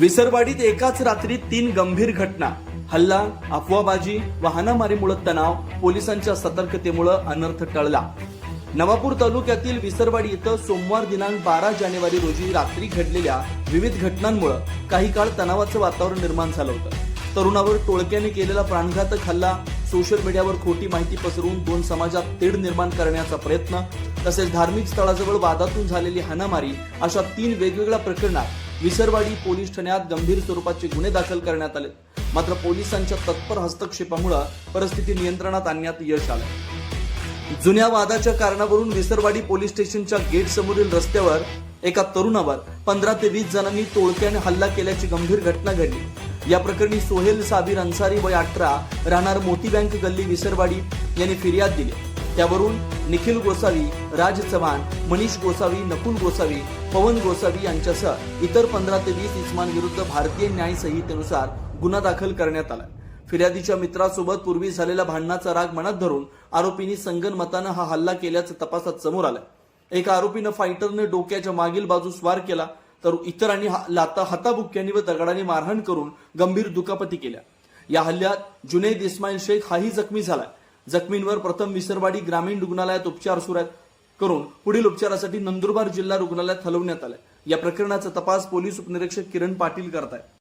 विसरवाडीत एकाच रात्री तीन गंभीर घटना. हल्ला अफवाबाजी वाहनामारीमुळे तणाव पोलिसांच्या सतर्कतेमुळे अनर्थ टळला. नवापूर तालुक्यातील विसरवाडी इथं सोमवार दिनांक बारा जानेवारी रोजी रात्री घडलेल्या विविध घटनांमुळे काही काळ तणावाचं वातावरण निर्माण झालं होतं. तरुणावर टोळक्याने केलेला प्राणघातक हल्ला सोशल मीडियावर खोटी माहिती पसरवून दोन समाजात तेढ निर्माण करण्याचा प्रयत्न तसेच धार्मिक स्थळाजवळ वादातून झालेली हाणामारी अशा तीन वेगवेगळ्या प्रकरणात विसरवाडी पोलीस ठाण्यात गंभीर स्वरूपाचे गुन्हे दाखल करण्यात आले. मात्र पोलिसांच्या तत्पर हस्तक्षेपामुळे परिस्थिती नियंत्रणात आणण्यात यश आलं. जुन्या वादाच्या कारणावरून विसरवाडी पोलीस स्टेशनच्या गेट समोरील रस्त्यावर एका तरुणावर पंधरा ते वीस जणांनी टोळक्याने हल्ला केल्याची गंभीर घटना घडली. या प्रकरणी सोहेल साबीर अन्सारी वय अठरा राहणार मोती बँक गल्ली विसरवाडी यांनी फिर्याद दिली. त्यावरून निखिल गोसावी राज चव्हाण मनीष गोसावी नकुल गोसावी पवन गोसावी यांच्यासह इतर पंधरा ते वीस इस्मांविरुद्ध भारतीय न्याय संहितेनुसार गुन्हा दाखल करण्यात आला. फिर्यादीच्या मित्रासोबत पूर्वी झालेल्या भांडणाचा राग मनात धरून आरोपींनी संगनमतानं हा हल्ला केल्याचं तपासात समोर आलं. एका आरोपीनं फायटरने डोक्याच्या मागील बाजूस वार केला तर इतरांनी हा- लाता हाताबुक्क्यांनी व दगडांनी मारहाण करून गंभीर दुखापती केल्या. या हल्ल्यात जुनेद इस्माईल शेख हाही जखमी झाला. जखमींवर प्रथम विसरवाडी ग्रामीण रुग्णालयात उपचार सुरू आहेत. करून पुढील उपचारासाठी नंदुरबार जिल्हा रुग्णालयात हलवण्यात आलं या प्रकरणाचा तपास पोलीस उपनिरीक्षक किरण पाटील करतायत.